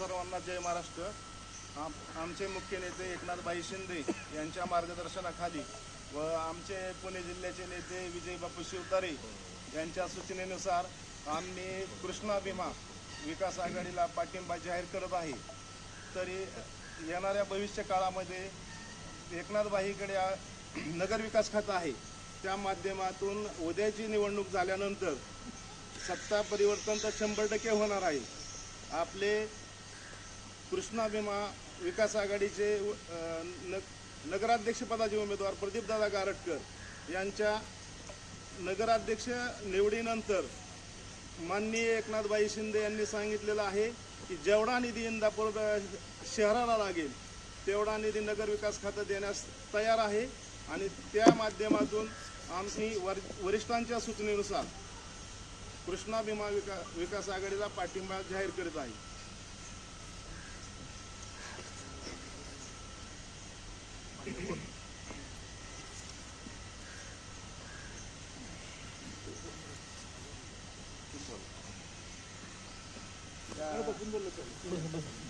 सर्वांना जय महाराष्ट्र. आम आमचे मुख्य नेते एकनाथबाई शिंदे यांच्या मार्गदर्शनाखाली व आमचे पुणे जिल्ह्याचे नेते विजय बापू शिवतारे यांच्या सूचनेनुसार आम्ही कृष्णा भीमा विकास आघाडीला पाठिंबा जाहीर करत आहे. तरी येणाऱ्या भविष्य काळामध्ये एकनाथबाईकडे नगरविकास खातं आहे. त्या माध्यमातून उद्याची निवडणूक झाल्यानंतर सत्ता परिवर्तन तर शंभर टक्के होणार आहे. आपले कृष्णा भीमा विकास आघाडीचे न नगराध्यक्षपदाचे उमेदवार प्रदीपदादा गारटकर यांच्या नगराध्यक्ष निवडीनंतर माननीय एकनाथबाई शिंदे यांनी सांगितलेलं आहे की जेवढा निधी इंदापूर शहराला लागेल तेवढा निधी नगरविकास खातं देण्यास तयार आहे आणि त्या माध्यमातून आम्ही वर वरिष्ठांच्या सूचनेनुसार कृष्णा भीमा विका विकास आघाडीला पाठिंबा जाहीर करीत आहे.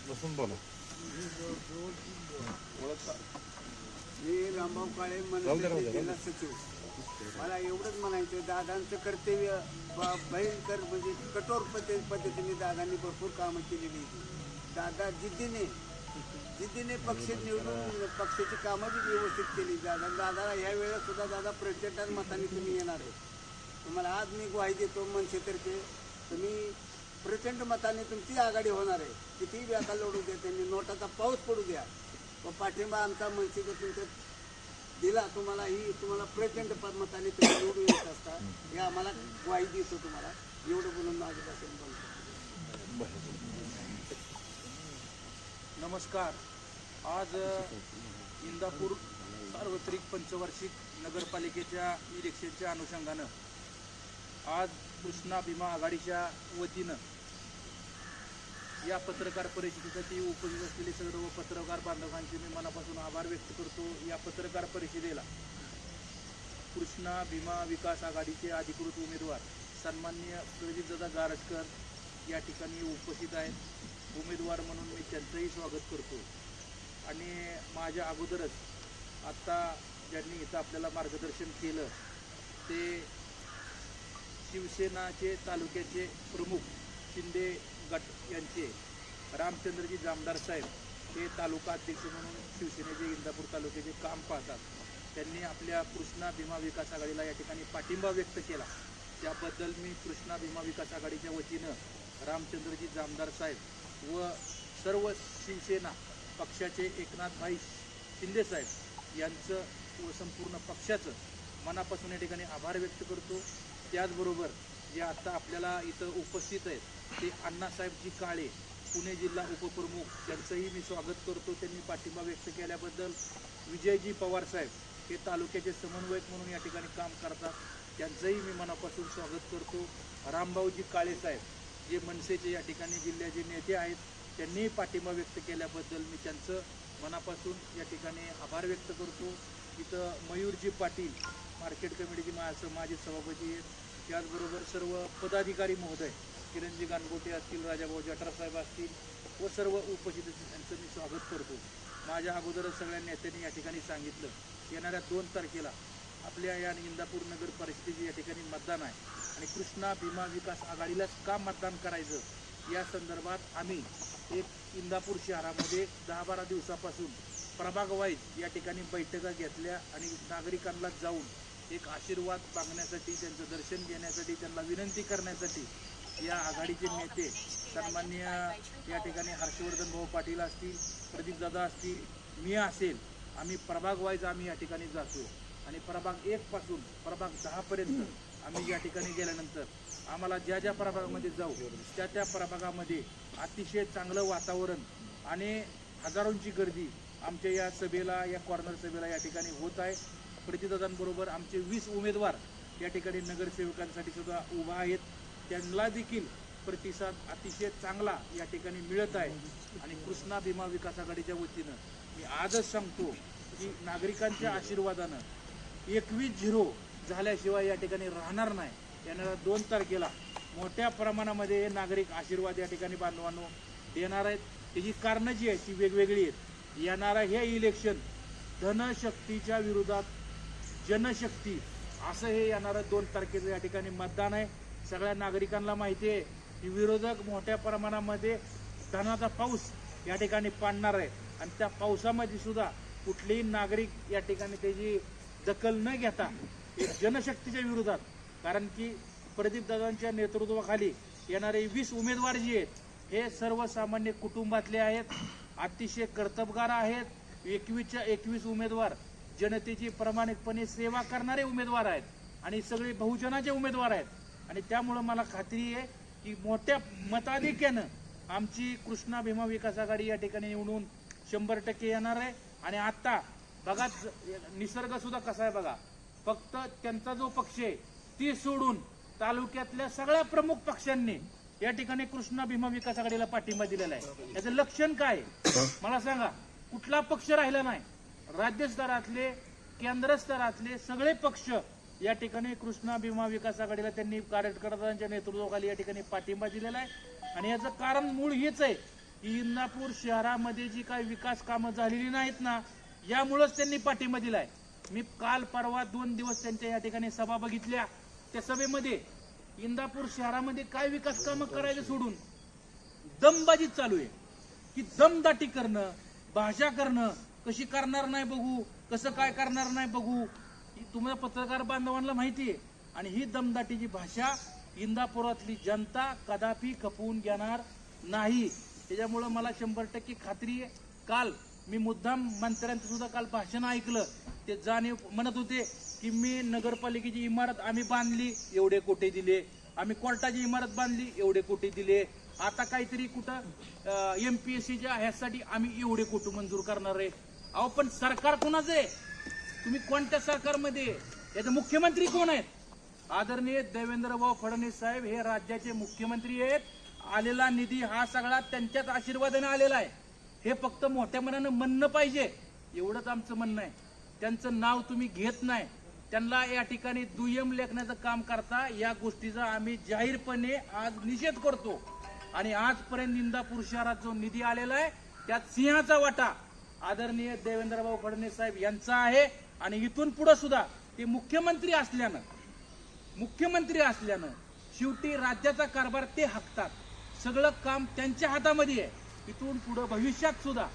बसून बोला मी रामभाऊ काळे राहू दे, राहू मनसे दे, जिल्हा सचिव मला एवढंच म्हणायचं दादांचं कर्तव्य भयंकर म्हणजे कठोर पद्धती पद्धतीने दादांनी भरपूर कामं केलेली. दादा जिद्दीने जिद्दीने पक्ष निवडून पक्षाची कामं बी व्यवस्थित केली. दादा दादा ह्या वेळेस सुद्धा दादा प्रचंड मताने तुम्ही येणार आहे. तुम्हाला आज मी ग्वाही देतो मनसेतर्फे. तुम्ही प्रचंड मताने तुमची आघाडी होणार आहे. कितीही बी आता लढू द्या त्यांनी नोटाचा पाऊस पडू द्या. व पाठिंबा आमचा मनसेचा तुमच्या दिला. तुम्हाला ही तुम्हाला प्रचंड मताने तुम्ही निवडून येत असता हे आम्हाला ग्वाही देतो तुम्हाला. एवढं बोलून माझं भाषण बोलतो नमस्कार. आज इंदापूर सार्वत्रिक पंचवार्षिक नगरपालिकेच्या इलेक्शनच्या अनुषंगानं आज कृष्णा भीमा आघाडीच्या वतीनं या पत्रकार परिषदेसाठी उपस्थित असलेले सर्व पत्रकार बांधवांचे मी मनापासून आभार व्यक्त करतो. या पत्रकार परिषदेला कृष्णा भीमा विकास आघाडीचे अधिकृत उमेदवार सन्माननीय प्रदीपदादा गारटकर या ठिकाणी उपस्थित आहेत. उमेदवार म्हणून मी त्यांचंही स्वागत करतो. आणि माझ्या अगोदरच आत्ता ज्यांनी इथं आपल्याला मार्गदर्शन केलं ते शिवसेनाचे तालुक्याचे प्रमुख शिंदे गट यांचे रामचंद्रजी जामदार साहेब हे तालुका अध्यक्ष म्हणून शिवसेनेचे इंदापूर तालुक्याचे काम पाहतात. त्यांनी आपल्या कृष्णा भीमा विकास आघाडीला या ठिकाणी पाठिंबा व्यक्त केला. त्याबद्दल मी कृष्णा भीमा विकास आघाडीच्या वतीनं रामचंद्रजी जामदार साहेब व सर्व शिवसेना पक्षाचे एकनाथभाई शिंदेसाहेब यांचं व संपूर्ण पक्षाचं मनापासून या ठिकाणी आभार व्यक्त करतो. त्याचबरोबर जे आत्ता आपल्याला इथं उपस्थित आहेत ते अण्णासाहेबजी काळे पुणे जिल्हा उपप्रमुख त्यांचंही मी स्वागत करतो. त्यांनी पाठिंबा व्यक्त केल्याबद्दल विजयजी पवार साहेब हे तालुक्याचे समन्वयक म्हणून या ठिकाणी काम करतात. त्यांचंही मी मनापासून स्वागत करतो. रामभाऊजी काळे साहेब जे मनसेचे या ठिकाणी जिल्ह्याचे नेते आहेत त्यांनी पाठिंबा व्यक्त केल्याबद्दल मी त्यांचं मनापासून या ठिकाणी आभार व्यक्त करतो. इथं मयूरजी पाटील मार्केट कमिटीचे मा माझे सभापती आहेत. त्याचबरोबर सर्व पदाधिकारी महोदय किरणजी गानगोटे असतील राजाभाऊ जठार असतील व सर्व उपस्थित यांचं मी स्वागत करतो. माझ्या अगोदरच सगळ्या नेत्यांनी या ठिकाणी सांगितलं. येणाऱ्या दोन तारखेला आपल्या या इंदापूर नगर परिषदेचे या ठिकाणी मतदान आहे. आणि कृष्णा भीमा विकास आघाडीलाच का मतदान करायचं? या संदर्भात आम्ही एक इंदापूर शहरामध्ये दहा बारा दिवसापासून प्रभाग वाईज या ठिकाणी बैठका घेतल्या आणि नागरिकांना जाऊन एक आशीर्वाद मागण्यासाठी त्यांचं दर्शन घेण्यासाठी त्यांना विनंती करण्यासाठी या आघाडीचे नेते सन्मान्य या ठिकाणी हर्षवर्धन भाऊ पाटील असतील प्रदीपदादा असतील मी असेल आम्ही प्रभाग वाईज आम्ही या ठिकाणी जातो. आणि प्रभाग एक पासून प्रभाग दहापर्यंत आम्ही या ठिकाणी गेल्यानंतर आम्हाला ज्या ज्या प्रभागामध्ये जाऊ त्या त्या प्रभागामध्ये अतिशय चांगलं वातावरण आणि हजारोंची गर्दी आमच्या या सभेला या कॉर्नर सभेला या ठिकाणी होत आहे. प्रतिदादांबरोबर आमचे वीस उमेदवार या ठिकाणी नगरसेवकांसाठी सुद्धा उभा आहेत. त्यांना देखील प्रतिसाद अतिशय चांगला या ठिकाणी मिळत आहे. आणि कृष्णा भीमा विकास आघाडीच्या वतीनं मी आजच सांगतो की नागरिकांच्या आशीर्वादानं एकवीस झिरो झाल्याशिवाय या ठिकाणी राहणार नाही. येणाऱ्या दोन तारखेला मोठ्या प्रमाणामध्ये नागरिक आशीर्वाद या ठिकाणी बांधवांनो देणार आहेत. त्याची कारणं जी आहेत ती वेगवेगळी आहेत. येणारं हे इलेक्शन धनशक्तीच्या विरोधात जनशक्ती असं हे येणारं दोन तारखेचं या ठिकाणी मतदान आहे. सगळ्या नागरिकांना माहिती आहे की विरोधक मोठ्या प्रमाणामध्ये धनाचा पाऊस या ठिकाणी पाडणार आहे आणि त्या पावसामध्ये सुद्धा कुठलेही नागरिक या ठिकाणी त्याची दखल न घेता एक जनशक्तीच्या विरोधात कारण की प्रदीपदादांच्या नेतृत्वाखाली येणारे वीस उमेदवार जे आहेत हे सर्वसामान्य कुटुंबातले आहेत अतिशय कर्तबगार आहेत. एकवीसच्या एकवीस उमेदवार जनतेची प्रामाणिकपणे सेवा करणारे उमेदवार आहेत आणि सगळे बहुजनाचे उमेदवार आहेत. आणि त्यामुळं मला खात्री आहे की मोठ्या मताधिक्यानं आमची कृष्णा भीमा विकास आघाडी या ठिकाणी निवडून शंभर टक्के येणार आहे. आणि आता बघा निसर्ग सुद्धा कसा आहे बघा. फक्त त्यांचा जो पक्ष आहे ती सोडून तालुक्यातल्या सगळ्या प्रमुख पक्षांनी या ठिकाणी कृष्णा भीमा विकास आघाडीला पाठिंबा दिलेला आहे. याचं लक्षण काय मला सांगा कुठला पक्ष राहिला नाही? राज्य स्तरातले केंद्र स्तरातले सगळे पक्ष या ठिकाणी कृष्णा भीमा विकास आघाडीला त्यांनी कार्यकर्त्यांच्या नेतृत्वाखाली या ठिकाणी पाठिंबा दिलेला आहे. आणि याचं कारण मूळ हेच आहे की इंदापूर शहरामध्ये जी काही विकास कामं झालेली नाहीत ना यामुळंच त्यांनी पाठिंबा दिलाय. मी काल परवा दोन दिवस त्यांच्या या ठिकाणी सभा बघितल्या. त्या सभेमध्ये इंदापूर शहरामध्ये काय विकास कामं करायचं सोडून दमबाजी चालू आहे. की दमदाटी करणं भाषा करणं कशी करणार नाही बघू कसं काय करणार नाही बघू ही तुम्हाला पत्रकार बांधवांना माहिती आहे. आणि ही दमदाटीची भाषा इंदापुरातली जनता कदापि खपवून घेणार नाही. त्याच्यामुळं मला शंभर टक्के खात्री आहे. काल मी मुद्दाम मंत्र्यांचं सुद्धा काल भाषण ऐकलं. ते जाणीव म्हणत होते की मी नगरपालिकेची इमारत आम्ही बांधली एवढे कोटे दिले. आम्ही कोर्टाची इमारत बांधली एवढे कोटे दिले. आता काहीतरी कुठं एम पी एस सीच्या ह्यासाठी आम्ही एवढे कोटी मंजूर करणार आहे. अहो पण सरकार कोणाचं आहे? तुम्ही कोणत्या सरकारमध्ये याचे मुख्यमंत्री कोण आहेत? आदरणीय देवेंद्रभाऊ फडणवीस साहेब हे राज्याचे मुख्यमंत्री आहेत. आलेला निधी हा सगळा त्यांच्याच आशीर्वादाने आलेला आहे. हे फक्त मोठ्या मनानं म्हणणं पाहिजे. एवढंच आमचं म्हणणं आहे. त्यांचं नाव तुम्ही घेत नाही. त्यांना या ठिकाणी दुय्यम लेखण्याचं काम करता या गोष्टीचा आम्ही जाहीरपणे आज निषेध करतो. आणि आजपर्यंत इंदापूर शहरात जो निधी आलेला आहे त्यात सिंहाचा वाटा आदरणीय देवेंद्रभाऊ फडणवीस साहेब यांचा आहे. आणि इथून पुढे सुद्धा ते मुख्यमंत्री असल्यानं मुख्यमंत्री असल्यानं शेवटी राज्याचा कारभार ते हाकतात. सगळं काम त्यांच्या हातामध्ये आहे. इथून पुढं भविष्यात सुद्धा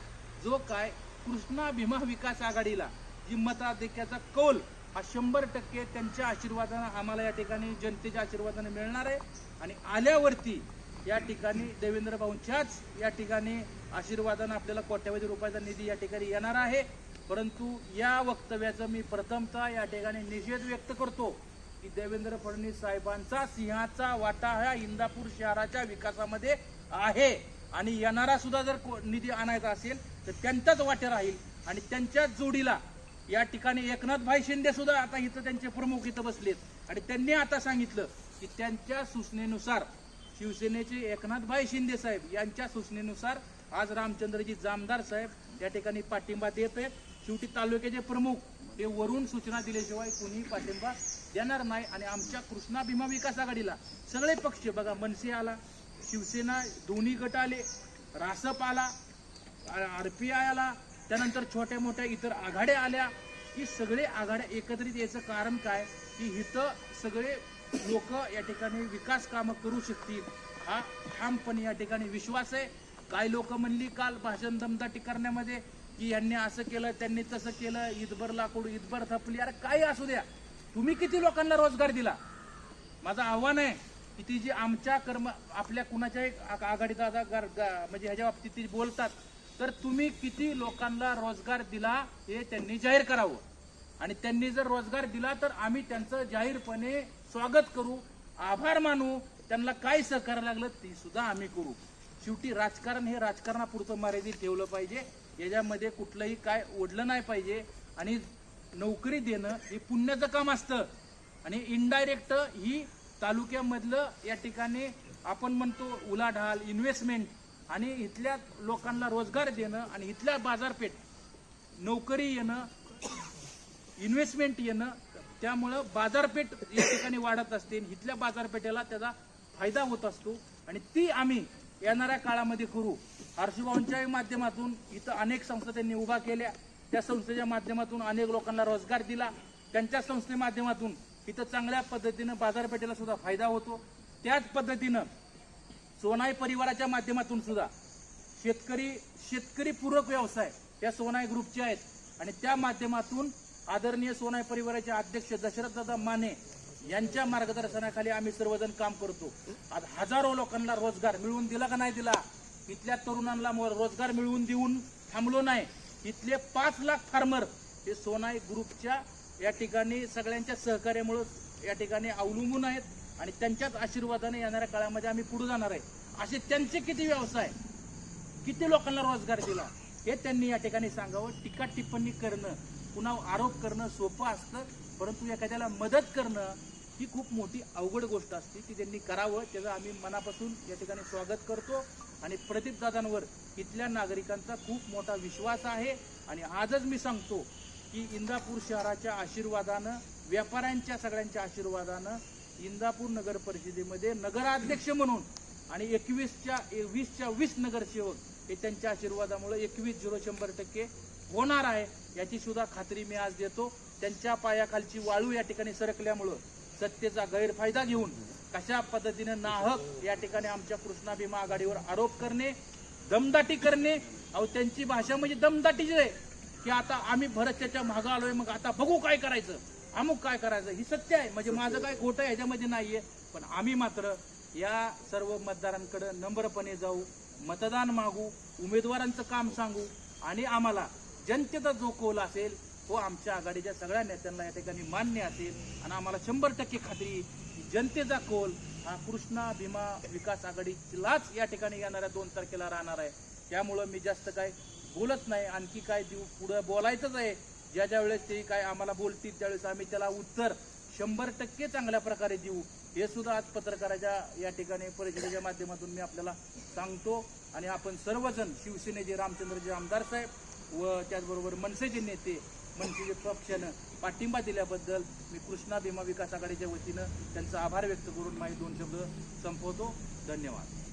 जो काय कृष्णा भीमा विकास आघाडीला जी मताधिक्याचा कौल हा शंभर टक्के त्यांच्या आशीर्वादानं आम्हाला या ठिकाणी जनतेच्या आशीर्वादाने मिळणार आहे. आणि आल्यावरती या ठिकाणी देवेंद्र भाऊंच्याच या ठिकाणी आशीर्वादानं आपल्याला कोट्यावधी रुपयाचा निधी या ठिकाणी येणार आहे. परंतु या वक्तव्याचं मी प्रथमतः या ठिकाणी निषेध व्यक्त करतो की देवेंद्र फडणवीस साहेबांचा सिंहाचा वाटा हा इंदापूर शहराच्या विकासामध्ये आहे. आणि येणारा सुद्धा जर को- निधी आणायचा असेल तर त्यांचाच वाटे राहील. आणि त्यांच्याच जोडीला या ठिकाणी एकनाथभाई शिंदे सुद्धा आता इथं त्यांचे प्रमुख इथं बसलेत. आणि त्यांनी आता सांगितलं की त्यांच्या सूचनेनुसार शिवसेनेचे एकनाथभाई शिंदे साहेब यांच्या सूचनेनुसार आज रामचंद्रजी जामदार साहेब या ठिकाणी पाठिंबा देत आहेत. शेवटी तालुक्याचे प्रमुख हे वरून सूचना दिल्याशिवाय कोणीही पाठिंबा देणार नाही. आणि आमच्या कृष्णा भीमा विकास आघाडीला सगळे पक्ष बघा मनसे आला शिवसेना दोन्ही गट आले रासप आला आरपीआय आला त्यानंतर छोट्या मोठ्या इतर आघाड्या आल्या. की सगळे आघाड्या एकत्रित यायचं कारण काय? की इथं सगळे लोक या ठिकाणी विकास कामं करू शकतील. हा ठामपणे या ठिकाणी विश्वास आहे. काही लोक म्हणली काल भाषण दमदाटी करण्यामध्ये की यांनी असं केलं त्यांनी तसं केलं ईदभर लाकूड ईदभर थपली. अरे काही असू द्या. तुम्ही किती लोकांना रोजगार दिला? माझं आव्हान आहे की ती जी आमच्या कर्म आपल्या कुणाच्याही आघाडीचा गर- म्हणजे ह्याच्या बाबतीत ती बोलतात तर तुम्ही किती लोकांना रोजगार दिला हे त्यांनी जाहीर करावं. आणि त्यांनी जर रोजगार दिला तर आम्ही त्यांचं जाहीरपणे स्वागत करू आभार मानू त्यांना काय सहकार्य लागलं ते सुद्धा आम्ही करू. शेवटी राजकारण हे राजकारणापुरतं मर्यादित ठेवलं पाहिजे याच्यामध्ये कुठलंही काय ओढलं नाही पाहिजे आणि नोकरी देणं हे पुण्याचं काम असतं. आणि इनडायरेक्ट ही तालुक्यामधलं या ठिकाणी आपण म्हणतो उलाढाल इन्व्हेस्टमेंट आणि इथल्या लोकांना रोजगार देणं आणि इथल्या बाजारपेठ नोकरी येणं इन्व्हेस्टमेंट येणं त्यामुळं बाजारपेठ या ठिकाणी वाढत असते इथल्या बाजारपेठेला त्याचा फायदा होत असतो. आणि ती आम्ही येणाऱ्या काळामध्ये करू. हर्षभाऊंच्याही माध्यमातून इथं अनेक संस्था त्यांनी उभा केल्या. त्या संस्थेच्या माध्यमातून अनेक लोकांना रोजगार दिला. त्यांच्या संस्थे माध्यमातून इथं चांगल्या पद्धतीनं बाजारपेठेला सुद्धा फायदा होतो. त्याच पद्धतीनं सोनाई परिवाराच्या माध्यमातून सुद्धा शेतकरी शेतकरी पूरक व्यवसाय या सोनाई ग्रुपचे आहेत. आणि त्या माध्यमातून आदरणीय सोनाई परिवाराचे अध्यक्ष दशरथदादा माने यांच्या मार्गदर्शनाखाली आम्ही सर्वजण काम करतो. आज हजारो लोकांना रोजगार मिळवून दिला का नाही दिला? इथल्या तरुणांना रोजगार मिळवून देऊन थांबलो नाही. इथले पाच लाख फार्मर हे सोनाई ग्रुपच्या या ठिकाणी सगळ्यांच्या सहकार्यामुळे या ठिकाणी अवलंबून आहेत आणि त्यांच्याच आशीर्वादाने येणाऱ्या काळामध्ये आम्ही पुढे जाणार आहे. असे त्यांचे किती व्यवसाय किती लोकांना रोजगार दिला हे त्यांनी या ठिकाणी सांगावं. टीका टिप्पणी करणं पुन्हा आरोप करणं सोपं असतं परंतु एखाद्याला मदत करणं ही खूप मोठी अवघड गोष्ट असते ती त्यांनी करावं त्याचं आम्ही मनापासून या ठिकाणी स्वागत करतो. आणि प्रदीप दादांवर इथल्या नागरिकांचा खूप मोठा विश्वास आहे. आणि आजच मी सांगतो की इंदापूर शहराच्या आशीर्वादानं व्यापाऱ्यांच्या सगळ्यांच्या आशीर्वादानं इंदापूर नगर परिषदेमध्ये नगराध्यक्ष म्हणून आणि एकवीसच्या वीसच्या वीस नगरसेवक हे त्यांच्या आशीर्वादामुळे एकवीस झिरो शंभर टक्के होणार आहे याची सुद्धा खात्री मी आज देतो. त्यांच्या पायाखालची वाळू या ठिकाणी सरकल्यामुळं सत्तेचा गैरफायदा घेऊन कशा पद्धतीने नाहक या ठिकाणी आमच्या कृष्णा भीमा आघाडीवर आरोप करणे दमदाटी करणे अहो त्यांची भाषा म्हणजे दमदाटीची आहे. की आता आम्ही भरतच्या मागं आलोय मग आता बघू काय करायचं. अमुक काय करायचं ही सत्य आहे. म्हणजे माझं काय खोटं ह्याच्यामध्ये नाहीये. पण आम्ही मात्र या सर्व मतदारांकडे नम्रपणे जाऊ मतदान मागू उमेदवारांचं काम सांगू आणि आम्हाला जनतेचा जो कोल असेल तो आमच्या आघाडीच्या सगळ्या नेत्यांना या ठिकाणी मान्य असेल आणि आम्हाला शंभर टक्के खात्री जनतेचा कोल हा कृष्णा भीमा विकास आघाडीलाच या ठिकाणी येणाऱ्या दोन तारखेला राहणार आहे. त्यामुळं मी जास्त काय बोलत नाही. आणखी काय देऊ? पुढं बोलायचंच आहे. ज्या ज्या वेळेस ते काय आम्हाला बोलतील त्यावेळेस आम्ही त्याला उत्तर शंभर टक्के चांगल्या प्रकारे देऊ. हे सुद्धा आज पत्रकाराच्या या ठिकाणी परिषदेच्या माध्यमातून मी आपल्याला सांगतो. आणि आपण सर्वजण शिवसेनेचे रामचंद्रजी आमदार साहेब व त्याचबरोबर मनसेचे नेते मनसेचे पक्षानं पाठिंबा दिल्याबद्दल मी कृष्णा भीमा विकास आघाडीच्या वतीनं त्यांचा आभार व्यक्त करून माझे दोन शब्द संपवतो. धन्यवाद.